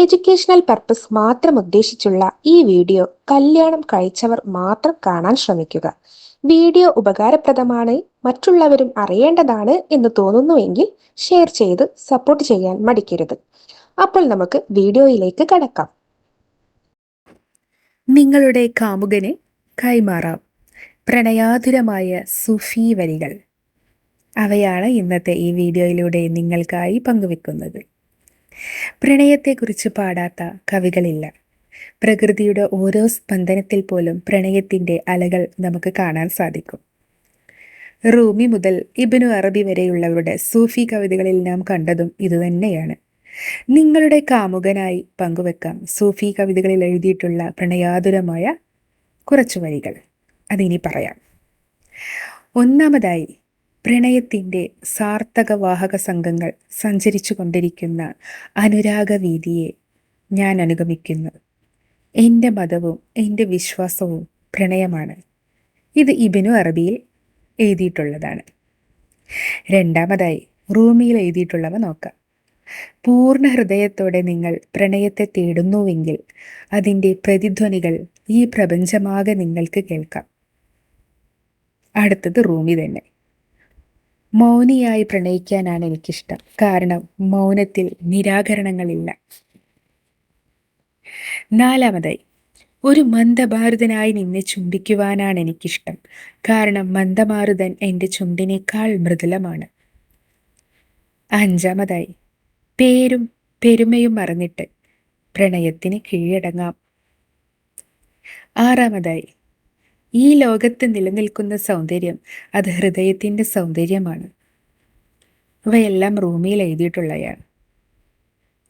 Educational purpose മാത്രം ഉദ്ദേശിച്ചുള്ള ഈ video കല്യാണം കഴിച്ചവർ മാത്രം കാണാൻ ശ്രമിക്കുക. വീഡിയോ ഉപകാരപ്രദമാണ് മറ്റുള്ളവരും അറിയേണ്ടതാണ് എന്ന് തോന്നുന്നുവെങ്കിൽ ഷെയർ ചെയ്ത് സപ്പോർട്ട് ചെയ്യാൻ മടിക്കരുത്. അപ്പോൾ നമുക്ക് വീഡിയോയിലേക്ക് കടക്കാം. നിങ്ങളുടെ കാമുകനെ കൈമാറാം. പ്രണയാതുരമായ സുഫി വരികൾ. അവയാണ് ഇന്നത്തെ ഈ വീഡിയോയിലൂടെ നിങ്ങൾക്കായി പങ്കുവെക്കുന്നത്. പ്രണയത്തെക്കുറിച്ച് പാടാത്ത കവികളില്ല. പ്രകൃതിയുടെ ഓരോ സ്പന്ദനത്തിൽ പോലും പ്രണയത്തിന്റെ അലകൾ നമുക്ക് കാണാൻ സാധിക്കും. റൂമി മുതൽ ഇബിനു അറബി വരെയുള്ളവരുടെ സൂഫി കവിതകളിൽ നാം കണ്ടതും ഇതുതന്നെയാണ്. നിങ്ങളുടെ കാമുകനായി പങ്കുവെക്കാം സൂഫി കവിതകളിൽ എഴുതിയിട്ടുള്ള പ്രണയാതുരമായ കുറച്ചു വരികൾ. അതിനി പറയാം. ഒന്നാമതായി പ്രണയത്തിന്റെ സാർത്ഥകവാഹക സംഘങ്ങൾ സഞ്ചരിച്ചു കൊണ്ടിരിക്കുന്ന അനുരാഗവീതിയെ ഞാൻ അനുഗമിക്കുന്നു. എന്റെ മതവും എന്റെ വിശ്വാസവും പ്രണയമാണ്. ഇത് ഇബിനു അറബിയിൽ എഴുതിയിട്ടുള്ളതാണ്. രണ്ടാമതായി റൂമിയിൽ എഴുതിയിട്ടുള്ളവ നോക്കാം. പൂർണ ഹൃദയത്തോടെ നിങ്ങൾ പ്രണയത്തെ തേടുന്നുവെങ്കിൽ അതിന്റെ പ്രതിധ്വനികൾ ഈ പ്രപഞ്ചമാകെ നിങ്ങൾക്ക് കേൾക്കാം. അടുത്തത് റൂമി തന്നെ. മൗനിയായി പ്രണയിക്കാനാണ് എനിക്കിഷ്ടം. കാരണം മൗനത്തിൽ നിരാകരണങ്ങളില്ല. നാലാമതായി ഒരു മന്ദഭാരതനായി നിന്നെ ചുംബിക്കുവാനാണ് എനിക്കിഷ്ടം. കാരണം മന്ദമാരുതൻ എന്റെ ചുണ്ടിനേക്കാൾ മൃദുലമാണ്. അഞ്ചാമതായി പേരും പെരുമയും മറന്നിട്ട് പ്രണയത്തിന് കീഴടങ്ങാം. ആറാമതായി ഈ ലോകത്ത് നിലനിൽക്കുന്ന സൗന്ദര്യം അത് ഹൃദയത്തിന്റെ സൗന്ദര്യമാണ്. ഇവയെല്ലാം റൂമിയിൽ എഴുതിയിട്ടുള്ളയാണ്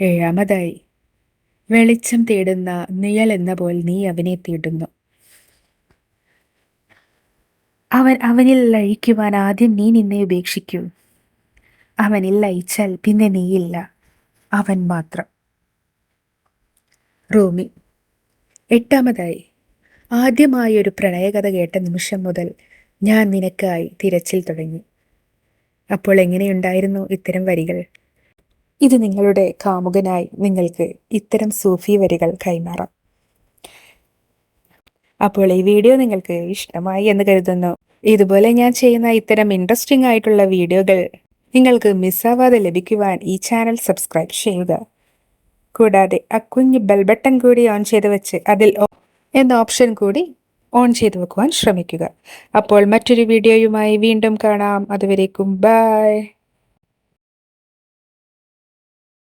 ഏഴാമതായി വെളിച്ചം തേടുന്ന നിഴൽ എന്ന പോൽ നീ അവനെ തേടുന്നു. അവൻ അവനിൽ ലയിക്കുവാൻ ആദ്യം നീ നിന്നെ ഉപേക്ഷിക്കൂ. അവനിൽ ലയിച്ചാൽ പിന്നെ നീയില്ല അവൻ മാത്രം. റൂമി എട്ടാമതായി ആദ്യമായി ഒരു പ്രണയകഥ കേട്ട നിമിഷം മുതൽ ഞാൻ നിനക്കായി തിരച്ചിൽ തുടങ്ങി. അപ്പോൾ എങ്ങനെയുണ്ടായിരുന്നു ഇത്തരം വരികൾ? ഇത് നിങ്ങളുടെ കാമുകനായി നിങ്ങൾക്ക് ഇത്തരം സൂഫി വരികൾ കൈമാറാം. അപ്പോൾ ഈ വീഡിയോ നിങ്ങൾക്ക് ഇഷ്ടമായി എന്ന് കരുതുന്നു. ഇതുപോലെ ഞാൻ ചെയ്യുന്ന ഇത്തരം ഇൻട്രസ്റ്റിംഗ് ആയിട്ടുള്ള വീഡിയോകൾ നിങ്ങൾക്ക് മിസ്സാവാതെ ലഭിക്കുവാൻ ഈ ചാനൽ സബ്സ്ക്രൈബ് ചെയ്യുക. കൂടാതെ ആ കുഞ്ഞ് ബെൽ ബട്ടൺ കൂടി ഓൺ ചെയ്ത് വെച്ച് അതിൽ എന്ന ഓപ്ഷൻ കൂടി ഓൺ ചെയ്ത് വെക്കുവാൻ ശ്രമിക്കുക. അപ്പോൾ മറ്റൊരു വീഡിയോയുമായി വീണ്ടും കാണാം. അതുവരേക്കും ബൈ.